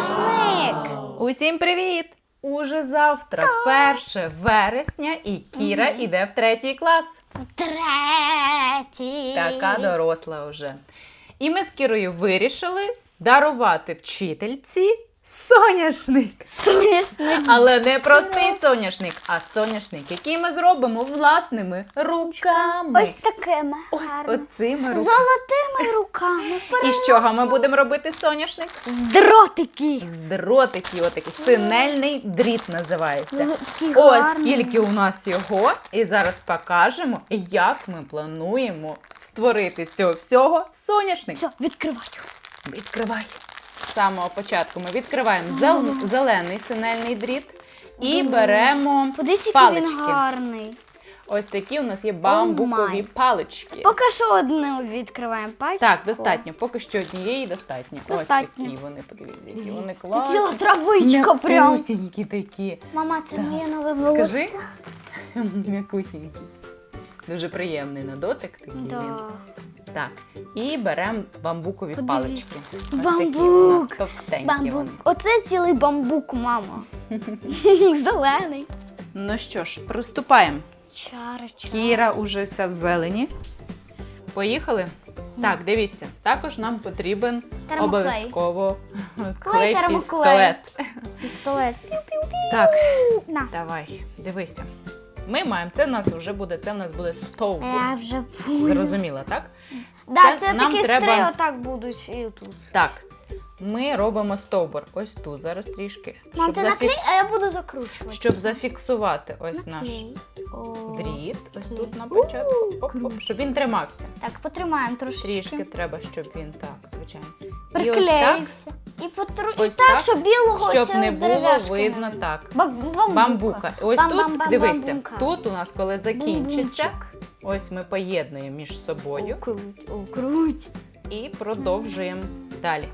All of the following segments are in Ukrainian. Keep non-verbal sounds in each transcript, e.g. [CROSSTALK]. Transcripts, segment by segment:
Соняшник! Усім привіт! Уже завтра, 1 вересня, і Кіра іде в третій клас. Третій. Така доросла вже. І ми з Кірою вирішили дарувати вчительці соняшник. Соняшник. Але не простий соняшник, а соняшник, який ми зробимо власними руками. Ось такими Ось гарними. оцими руками. Золотими руками. І з чого ми будемо робити соняшник? З дротики. З дротиків, отакий синельний дріт називається. Такий Ось гарний. скільки у нас його, і зараз покажемо, як ми плануємо створити з цього всього соняшник. Все, відкриваю. Відкривай. Самого початку ми відкриваємо зел- зелений синельний дріт і Дуже. беремо Подивіться, який палички. він гарний. Ось такі у нас є бамбукові май. палички. Поки що одну відкриваємо пальчик. Так, достатньо. Поки що однієї достатньо. Достатньо. Ось такі вони, подивіться, які вони Це класні. ціла травичка прям. М'якусінькі такі. Мама, це моє нове волосся. [LAUGHS] Скажи. М'якусінькі. Дуже приємний на дотик такий він. Да. Так. І беремо бамбукові Подивіться. палички. Ось такі у Бамбук. нас товстенькі Бамбук. вони. Оце цілий бамбук, мама. [LAUGHS] Зелений. Ну що ж, приступаємо. Чарочка. Кіра уже вся в зелені. Поїхали? Так, дивіться, також нам потрібен Термоклей. обов'язково Клей, термоклей. пістолет. Пістолет. Піу-піу-піу. Так, На. давай, дивися. Ми маємо, це в нас вже буде, це в нас буде стовбур. Я вже поняла. Зрозуміла, так? Да, Це це, нам такі треба- три отак будуть і тут. Так. Ми робимо стовбур. Ось тут зараз трішки. Мам, ти зафік- наклей, а я буду закручувати. щоб зафіксувати ось наш Наклей. О. дріт. Ось тут на початку. Оп, круто. щоб він тримався. Так, потримаємо трошечки. Трішки треба, щоб він так, звичайно. І ось так, Приклеївся. І, потру... Ось і так, так, щоб білого щоб цього не було дерев'яшки видно не так. Ба- бамбука. Бамбука. Ось Бам-бам-бам, тут дивися. бамбука. Тут у нас, коли закінчиться, Бум-бумчик. ось ми поєднуємо між собою О, круть, о, круть. і продовжуємо далі.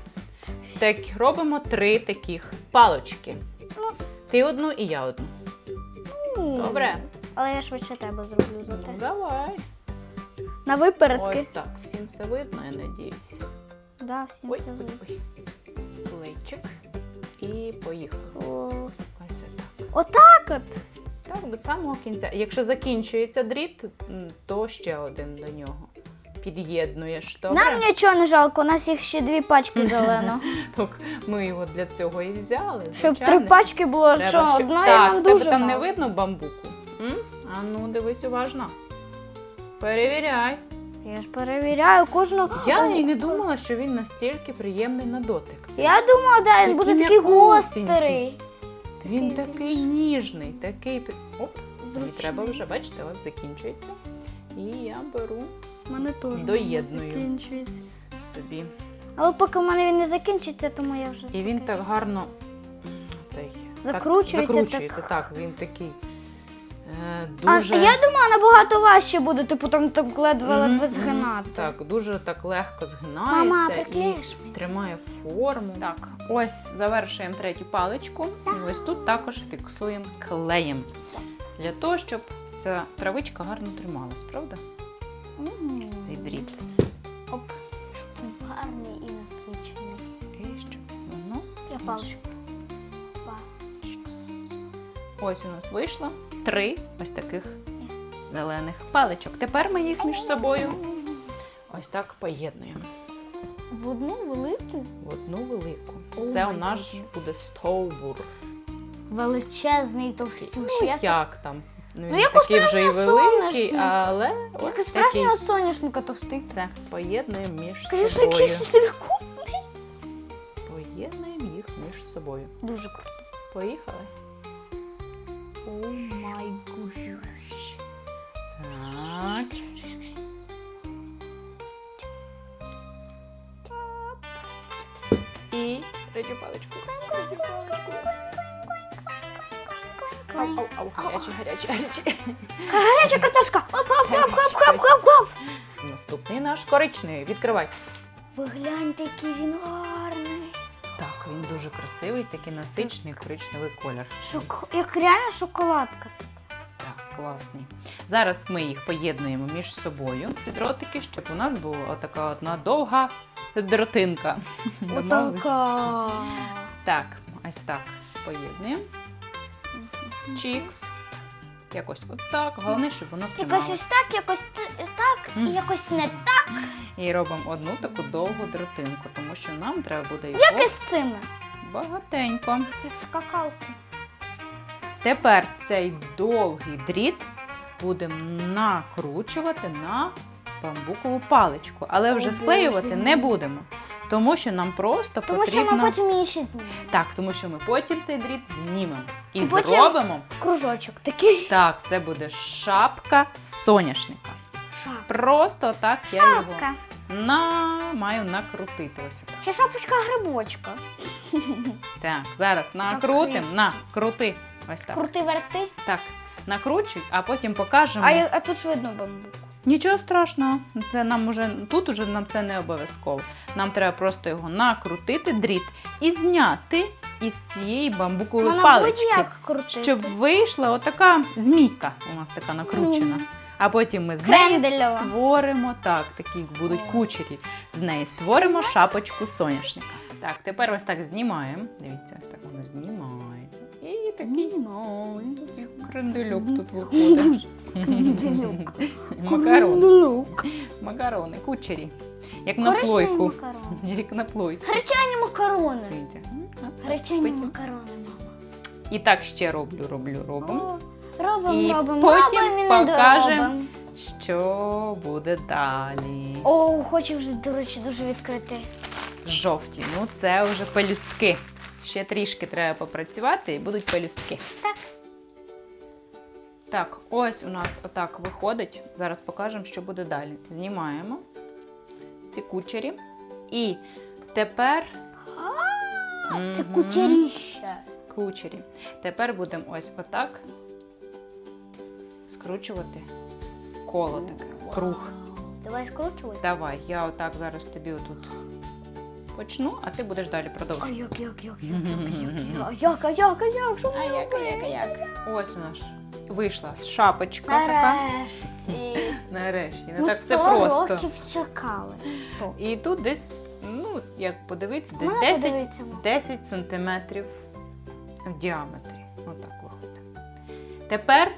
Так, робимо три таких палочки. Ну. Ти одну і я одну. Добре. Але я швидше тебе зроблю за Ну, те. давай. На випередки. Ось так. Всім все видно, я надіюсь. Да, всім Ой, це ой, видно. ой. Плейчик. І поїхали. Ось так. Отак от. Так, до самого кінця. Якщо закінчується дріт, то ще один до нього. Під'єднуєш. Добре? Нам нічого не жалко, у нас їх ще дві пачки [LAUGHS] зелено. Так, ми його для цього і взяли. Щоб звичайно. три пачки було, Треба, що щоб- одної так, нам тебе дуже там мало. не видно бамбуку? М? А ну, дивись уважно. Перевіряй. Я ж перевіряю кожну. Я і не думала, що він настільки приємний на дотик. Я думала, да, він Такий буде такий м'якусінький. гострий. Він Такий такий ніжний, такий. пі- Оп, мені Зручний. треба вже, бачите, от закінчується. І я беру мене теж Доєдную. закінчується. собі. Але поки в мене він не закінчиться, тому я вже. І він так гарно цей, Закручується так, закручується. так. Так, він такий е, А, я думала, набагато важче буде, типу там, там ледве-ледве Мгм, згинати. Так, дуже так легко згинається Мама, і приклеїш мені? тримає форму. Так, ось завершуємо третю паличку. І ось тут також фіксуємо клеєм. Для того, щоб ця травичка гарно трималась, правда? М, Цей дріт. Оп. Гарний і насичений. І щоб воно. Я паличку. Ось у нас вийшло три ось таких зелених паличок. Тепер ми їх між собою ось так поєднуємо. В одну велику в одну велику. О, Це у нас буде стовбур. величезний Ну, як там? Ну, він як у такий вже і справжнього великий, соняшника. але Як ось у такий. справжнього соняшника товстий. Це поєднуємо між Звісно, собою. якийсь стрілку. Поєднуємо їх між собою. Дуже круто. Поїхали. О май гуш. Так. І третю паличку. Ау, ау, ау, гарячі, гарячі, гарячі. Гаряча картошка! Оп, оп, оп, оп, оп, оп, оп. Наступний наш коричневий. Відкривай. Ви гляньте, який він гарний. Так, він дуже красивий, такий насичений коричневий колір. Шок... Як реально шоколадка. Так, класний. Зараз ми їх поєднуємо між собою. Ці дротики, щоб у нас була така одна довга дротинка. Отака. Так, ось так поєднуємо. Чікс. Якось отак. Головне, щоб воно Якось ось так, якось т- так, і Мгм. якось не так. І робимо одну таку довгу дротинку, тому що нам треба буде його Як із цими, багатенько. як скакалки. Тепер цей довгий дріт будемо накручувати на бамбукову паличку, але вже склеювати не будемо, тому що нам просто Тому потрібно. що ми потім її ще знімемо. Так, тому що ми потім цей дріт знімемо і потім- зробимо. Кружочок такий. Так, це буде шапка соняшника. Шапка. Просто так я його на... маю накрутити. Ось так. Ще шапочка грибочка. Так, зараз накрутимо. На, крути. Ось так. Крути верти. Так, накручуй, а потім покажемо. А, я- а тут ж видно бамбук. Нічого страшного, це нам уже тут уже нам це не обов'язково. Нам треба просто його накрутити дріт і зняти із цієї бамбукової Вона палички, щоб вийшла отака змійка у нас така накручена. А потім ми з неї створимо так, такі будуть кучері. З неї створимо шапочку соняшника. Так, тепер ось так знімаємо. Дивіться, ось так воно знімається. І такий крендельок тут виходить. [LAUGHS] Крендельок. [LAUGHS] Макарони. Макарони, кучері. Як на плойку. [LAUGHS] Як на плойку. Гречані макарони. Гречані макарони, мама. І так ще роблю, роблю, робимо. Робимо, робимо, потім покажемо. Що буде далі? О, хочу вже, до речі, дуже відкрити. Жовті. Ну, це вже пелюстки. Ще трішки треба попрацювати і будуть пелюстки. Так. Так, ось у нас отак виходить. Зараз покажемо, що буде далі. Знімаємо ці кучері. І тепер. Це Мгм. кучеріще. кучері. Тепер будемо ось отак скручувати коло таке, круг. Давай скручувати. Давай, я отак зараз тобі отут почну, а ти будеш далі А продовжувати. як, як, як, як, як, як, а як, а як, а як, що А ми як, а як, а робимо? як? Ось у нас вийшла шапочка така. Нарешті. Нарешті, не Ну, так все 100 просто. років чекали. 100. І тут десь, ну, як подивитися, десь Можна 10, подивитися, 10 сантиметрів в діаметрі. Отак виходить. Тепер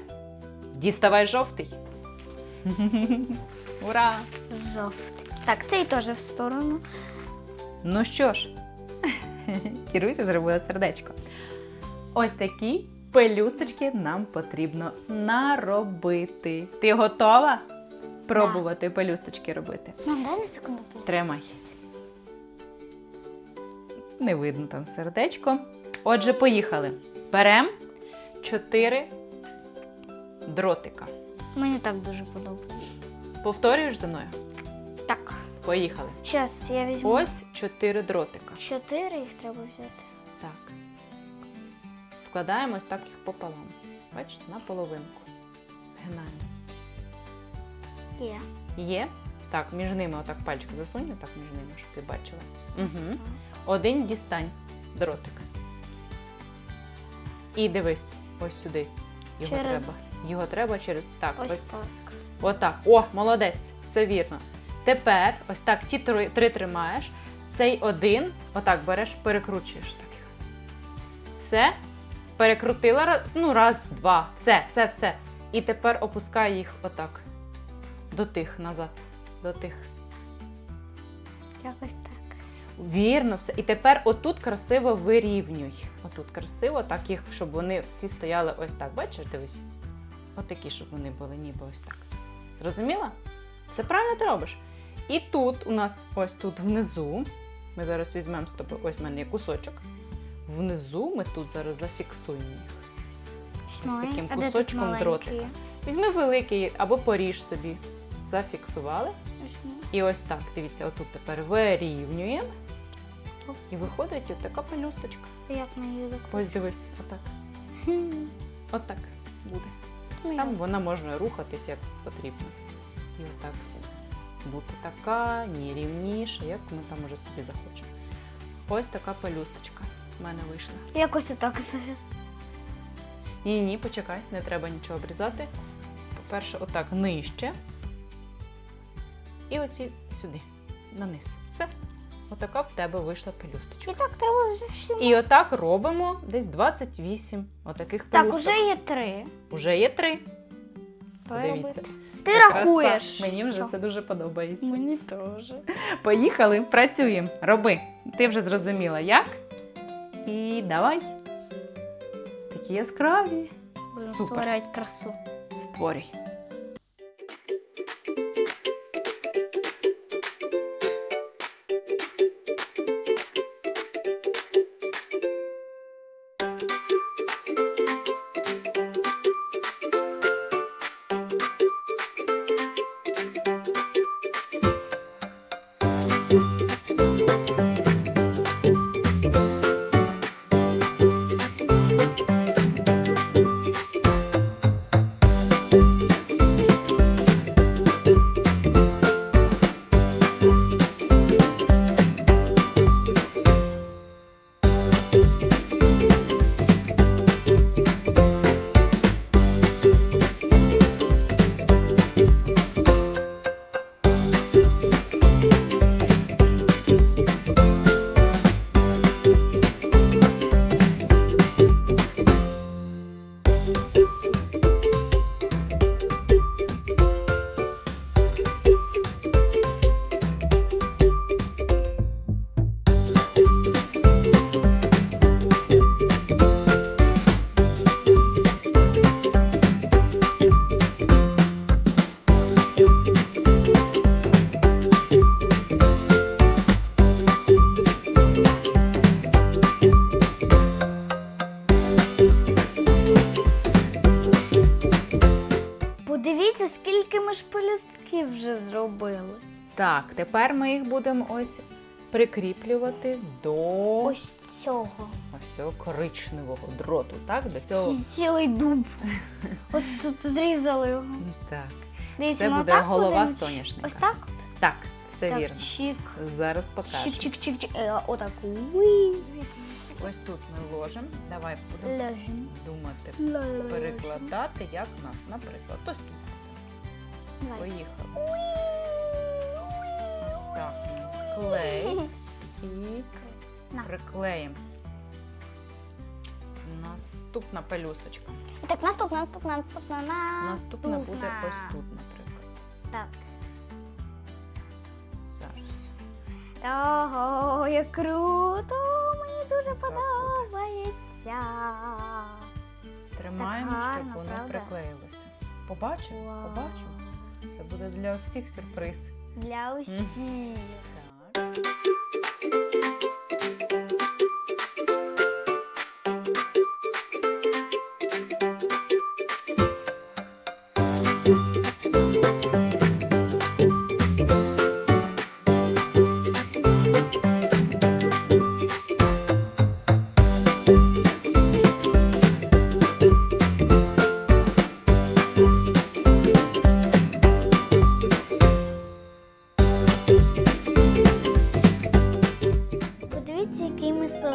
діставай жовтий. [LAUGHS] Ура! Жовтий. Так, цей теж в сторону. Ну що ж, [LAUGHS] Кіруся зробила сердечко. Ось такі пелюсточки нам потрібно наробити. Ти готова пробувати пелюсточки робити? Нам дай на секунду. Тримай. Не видно там сердечко. Отже, поїхали. Беремо 4 дротика. Мені так дуже подобається. Повторюєш за мною? Так. Поїхали. Зараз я візьму. Ось 4 дротика. Чотири їх треба взяти. Так. Складаємо ось так їх пополам. Бачите, на половинку. Згинаємо. Є. Є? Так, між ними отак пальчик засунь, отак між ними, щоб ти бачила. Угу. Один дістань дротик. І дивись, ось сюди. Його Через- треба. Його треба через так. Ось Ось, так. отак. О, молодець, все вірно. Тепер ось так ті три, три тримаєш. Цей один, отак береш, перекручуєш так. Все. Перекрутила ну, раз, два. Все, все, все. І тепер опускай їх отак. До тих назад. До тих. Якось так. Вірно, все. І тепер отут красиво вирівнюй. Отут красиво, так їх, щоб вони всі стояли ось так. Бачиш, дивись? Отакі, щоб вони були, ніби ось так. Зрозуміла? Все правильно ти робиш. І тут у нас ось тут внизу. Ми зараз візьмемо з тобою, ось в мене є кусочок. Внизу ми тут зараз зафіксуємо їх. Ось таким кусочком дротика. Візьми великий або поріж собі. Зафіксували. І ось так, дивіться, отут тепер вирівнюємо. І виходить от така пелюсточка. Як ми її? Ось дивись, отак. Отак буде. Там вона може рухатись як потрібно. І отак бути така, ні рівніша, як ми там уже собі захочемо. Ось така пелюсточка в мене вийшла. Якось отак завіз. Ні, ні, почекай, не треба нічого обрізати. По-перше, отак нижче. І оці сюди, на низ. Все. Отака в тебе вийшла пелюсточка. І так треба вже всім. І отак робимо десь 28 отаких Так, уже є три. Уже є три. Подивіться. Ти рахуєш. Мені вже що? це дуже подобається. Мені теж. Поїхали, працюємо. Роби. Ти вже зрозуміла, як? І давай. Такі яскраві. Будемо Супер. створювати красу. Створюй. Так, тепер ми їх будемо ось прикріплювати до ось Ось цього. цього коричневого дроту. Так, до цього. Цілий дуб. [LAUGHS] От тут зрізали його. Так. Дивіться, Це ми буде отак голова будемо? соняшника. Ось так? Так, все так, вірно. чик. Зараз покажу. Чик-чик-чик-чик. Е, Отак. Ось тут ми ложимо. Давай будемо Лежим. думати, Лежим. перекладати, як у нас, наприклад, ось тут. Давай. Поїхали. Ось так. Клей і На. приклеїмо. Наступна пелюсточка. Так, наступна, наступна, наступна, наступна. Наступна буде ось тут, наприклад. Так. Зараз. Ого, як круто! Мені дуже подобається. Тримаємо, Так щоб гарно, воно правда? приклеїлося. Побачив? Вау. Побачив? Це буде для всіх сюрприз. Для усіх. Так.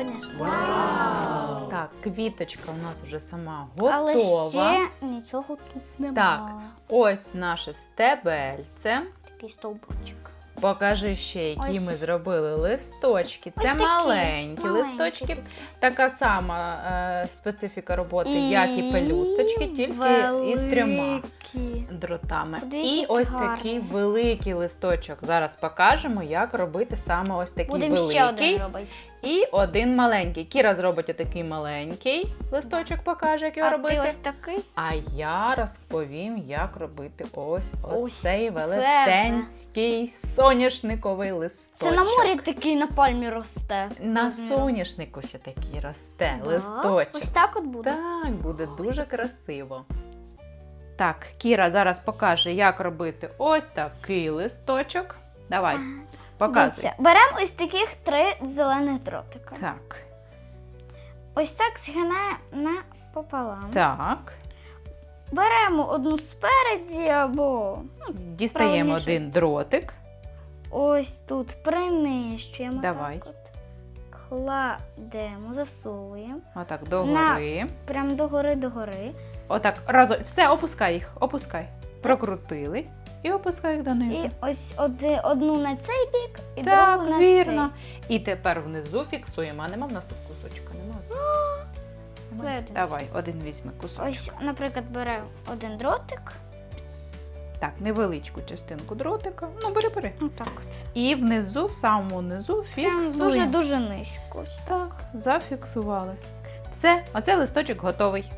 Соняшник. Так, квіточка у нас вже сама Але ще нічого тут немає. Так. Ось наше стебельце. Такий стовбурчик. Покажи ще, які Ось. ми зробили листочки. Ось Це такі, маленькі, маленькі листочки. такі. Така сама е, специфіка роботи, як і пелюсточки, тільки із трьома великі. дротами. Подивіться, І ось гарні. такий великий листочок. Зараз покажемо, як робити саме ось такий Будемо великий ще один робити. І один маленький. Кіра зробить отакий маленький листочок, покаже, як його А робити. ти ось такий? А я розповім, як робити ось Ось оцей це. велетенський соняшниковий листочок. Це на морі такий на пальмі росте. На розміром. соняшнику ще такий росте Да? листочок. Ось так от буде. Так, буде дуже красиво. Так, Кіра зараз покаже, як робити ось такий листочок. Давай, показуй. Дивіться, беремо ось таких три зелених дротика. Так, Ось так згинаємо пополам. так. Беремо одну спереді або ну, Дістаємо Правильніше один дротик. ось тут принищуємо. Давай. Так от. Кладемо, засовуємо. Отак, догори. Прям догори, догори. Отак, разом. Все, опускай їх, опускай. Прокрутили. І опускай їх донизу. І ось оди- одну на цей бік, і так, другу на вірно. цей. І тепер внизу фіксуємо. А нема в нас тут кусочка, нема. Давай один. Давай, один візьми кусочок. Ось, наприклад, беремо один дротик. Так, невеличку частинку дротика. Ну, бери, бери. Отак от. І внизу, в самому низу, Прям фіксуємо. дуже-дуже низько. Ось. Так, зафіксували. Все, оце листочок готовий.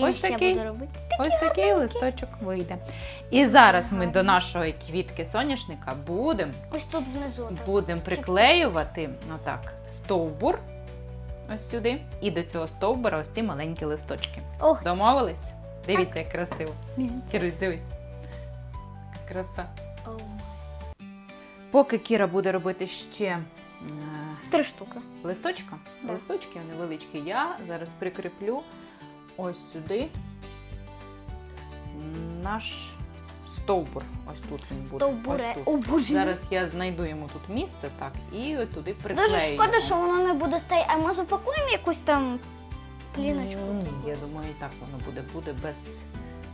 І Ось такий. буду робити. Ось такий листочок вийде. І зараз ми до нашої квітки соняшника будемо Ось тут внизу. так. будем приклеювати отак, стовбур ось сюди. І до цього стовбура ось ці маленькі листочки. Ох, Домовились? Дивіться, як красиво. Кірусь, дивись. Яка Краса. О, Поки Кіра буде робити ще е, Три штуки. листочка, Да. листочки невеличкі, я зараз прикріплю ось сюди наш стовбур. Ось тут він буде. Стовбуре. Ось О, боже. Зараз я знайду йому тут місце, так, і от туди приклею. Дуже шкода, що воно не буде стояти. А ми запакуємо якусь там пліночку. Ні, я думаю, і так воно буде, буде без.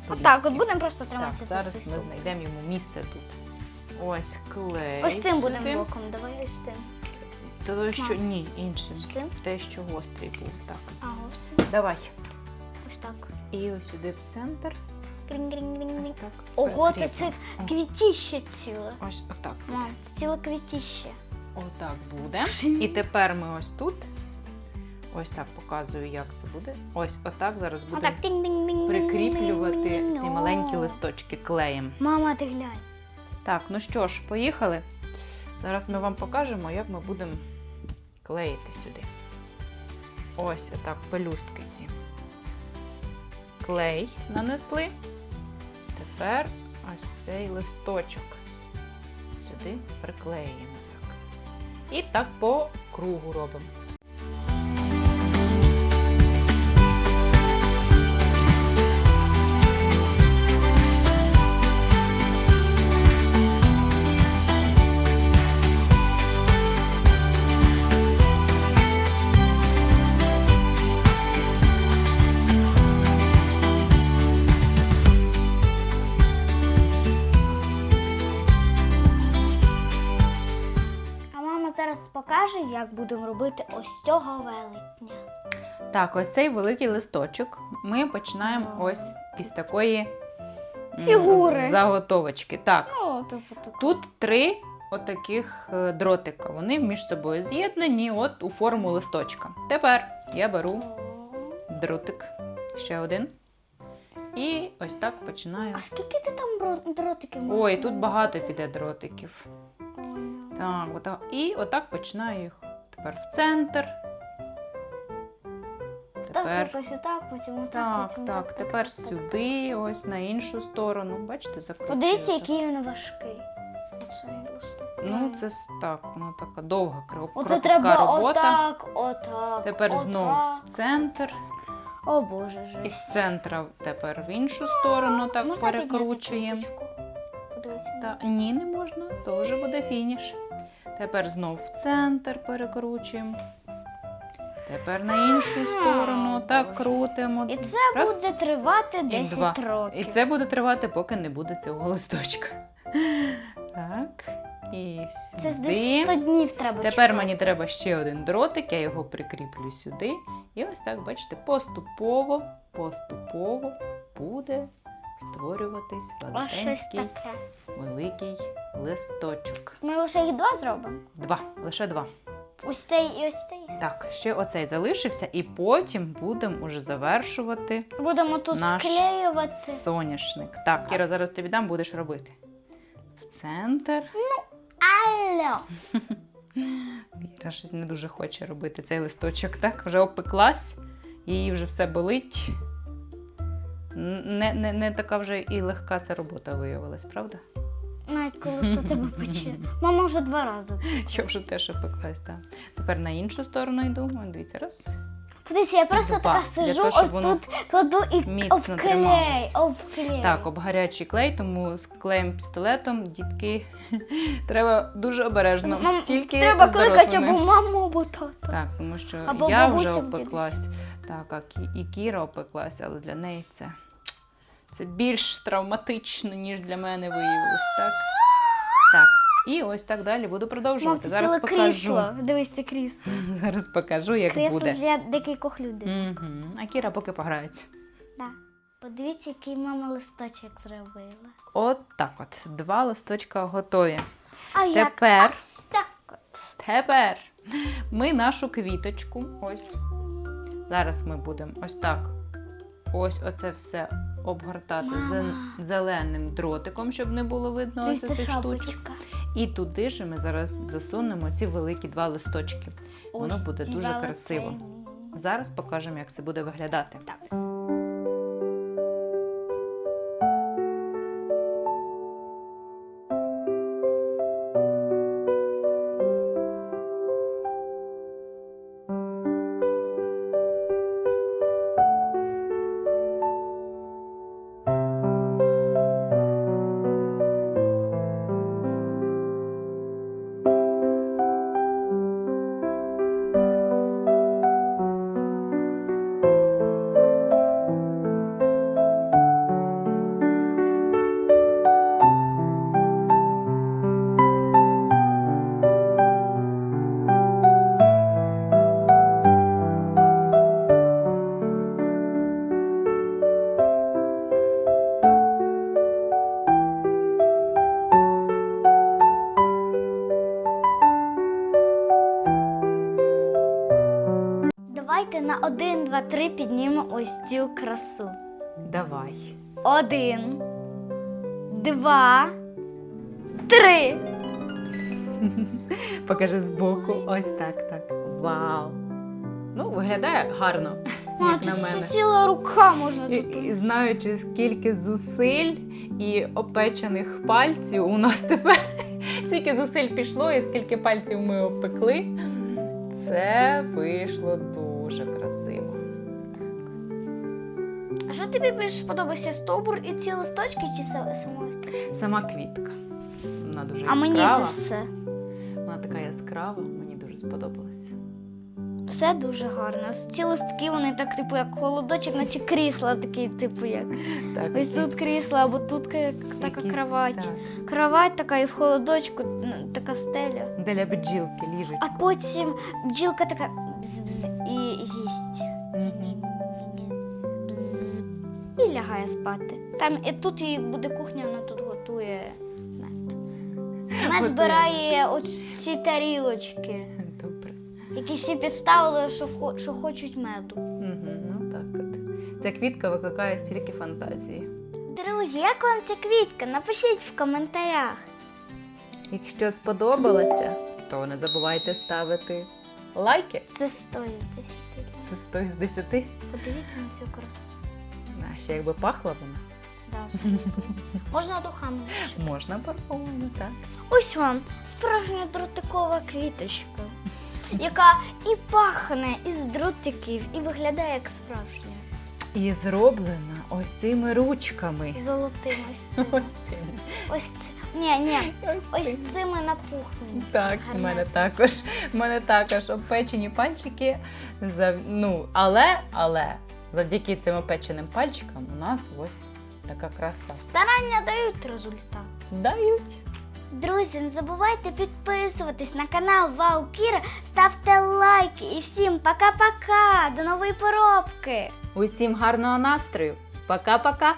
Отак, от будемо просто Так, триматися. за зараз ми знайдемо йому місце тут. Ось клей. Ось цим будемо сюди. боком. Давай ось цим. То, що ні, іншим. Ось цим. Те, що гострий був. Так. А, ось цим. Давай. Ось так. І ось сюди в центр. Ось так. Ого, це це О, квітіще ціле. Ось отак. Мам, це ціле квітіще. Отак буде. І тепер ми ось тут. Ось так показую, як це буде. Ось отак зараз будемо Отак. прикріплювати ці маленькі листочки клеєм. Мама, ти глянь. Так, ну що ж, поїхали. Зараз ми вам покажемо, як ми будемо клеїти сюди. Ось отак пелюстки ці. Клей нанесли. Тепер ось цей листочок сюди приклеїмо. І так по кругу робимо. Покаже, як будемо робити ось цього велетня. Так, ось цей великий листочок ми починаємо ось із такої Фігури. заготовочки. Так, Ну, типу так. Тут три отаких е, дротика. Вони між собою з'єднані от у форму листочка. Тепер я беру дротик, ще один. І ось так починаю. А скільки ти там бро- дротиків можеш Ой, тут багато намотати? піде дротиків. Так, отак. І отак починаю їх тепер в центр. Так, Тепер. якось отак, потім отак, Так, потім так, тепер так, так. сюди, ось на іншу сторону. Бачите, закручую. Подивіться, який він важкий. Ну, це так, воно така довга кроп- Оце треба отак, отак. Тепер отак. знов в центр. О боже, Із жесть. центра тепер в іншу сторону так перекручуємо. Та ні, не можна, то вже буде фініш. Тепер знов в центр перекручуємо. Тепер на іншу сторону так крутимо. І це Раз. буде тривати 10 два. років. І це буде тривати, поки не буде цього листочка. Так. І Це сюди. десь 100 днів треба Тепер чекати. мені треба ще один дротик, я його прикріплю сюди. І ось так, бачите, поступово, поступово буде створюватись щось великий, листочок. Ми лише їх два зробимо. Два, лише два. Ось цей і ось цей. Так, ще оцей залишився, і потім будемо уже завершувати Будемо тут Наш склеювати. соняшник. Так, Кіра, зараз тобі дам, будеш робити. В центр. Алло! Віра щось не дуже хоче робити цей листочок, так? Вже опеклась, їй вже все болить. Не, не, не така вже і легка ця робота виявилась, правда? Навіть коли все тебе пече. Мама вже два рази. [LAUGHS] Я вже теж опеклась, так. Тепер на іншу сторону йду. Дивіться, раз. Подивіться, я просто Два. така сижу, того, щоб ось воно тут кладу і міцно обклей, трималось. обклей. Так, об гарячий клей, тому з клеєм пістолетом дітки [LAUGHS] треба дуже обережно. Мам, Тільки треба з кликати дорослими. або маму, або тата. Так, тому що Або я вже бабусю, опеклась. Так, а Кі- і Кіра опеклась, але для неї це, Це більш травматично, ніж для мене виявилось, так? Так. І ось так далі буду Мам, продовжувати. це Зараз ціле покажу. крісло. Дивись, це крісло. [LAUGHS] Зараз покажу, як Крісло буде. для декількох людей. Угу. А Кіра поки пограється. Да. Подивіться, який мама листочок зробила. От так от. Два листочка готові. А як? Ось так от. тепер ми нашу квіточку. Ось. Зараз ми будемо ось так. Ось оце все обгортати Мама. зеленим дротиком, щоб не було видно ось цих штучок. І туди ж ми зараз засунемо ці великі два листочки. Воно буде дуже красиво. Зараз покажемо, як це буде виглядати. Так. Три піднімемо ось цю красу. Давай. Один, два, три. [LAUGHS] Покажи збоку. Ось так, так. Вау. Ну, виглядає гарно, Ма, [LAUGHS] як на тут мене. ціла рука можна І, тут. і знаючи, скільки зусиль і опечених пальців у нас тепер, [LAUGHS] скільки зусиль пішло і скільки пальців ми опекли, це вийшло дуже красиво. А що тобі більше подобається стовбур і ці листочки чи сама? Сама квітка. Вона дуже А мені це все. Вона така яскрава, мені дуже сподобалася. Все дуже гарно. Ці листки, вони так, типу, як холодочок, наче крісла такі, типу, як. Так, Ось тут крісло, або тут ка- така якісь, кровать. так, Кровать така і в холодочку така стеля. Для бджілки ліжить. А потім бджілка така бз-бз і їсть. Мгм. І лягає спати. Там і тут її буде кухня, вона тут готує мед. Мед збирає ось ці тарілочки, Добре. які всі підставили, що, хо- що хочуть меду. Угу, ну так от. Ця квітка викликає стільки фантазії. Друзі, як вам ця квітка? Напишіть в коментарях. Якщо сподобалося, то не забувайте ставити лайки. Це стоїть 10 Це 100 з 10. Подивіться на цю красу. А ще якби пахла вона, Да, Можна духами. лише. можна парфумовано, так. Ось вам справжня дротикова квіточка, яка і пахне із дротиків, і виглядає як справжня. І зроблена ось цими ручками. І Золотим [LAUGHS] ось цим. Ось цими. Ось ці- Ні, ні, Ось цими. цими напухнені. Так, в мене Гарнесенько. також. В мене також опечені пальчики. За, ну, але, але завдяки цим опеченим пальчикам у нас ось така краса. Старання дають результат. Дають. Друзі, не забувайте підписуватись на канал Вау Кіра, ставте лайки і всім пока-пока! До нової поробки! Усім гарного настрою. Пока-пока.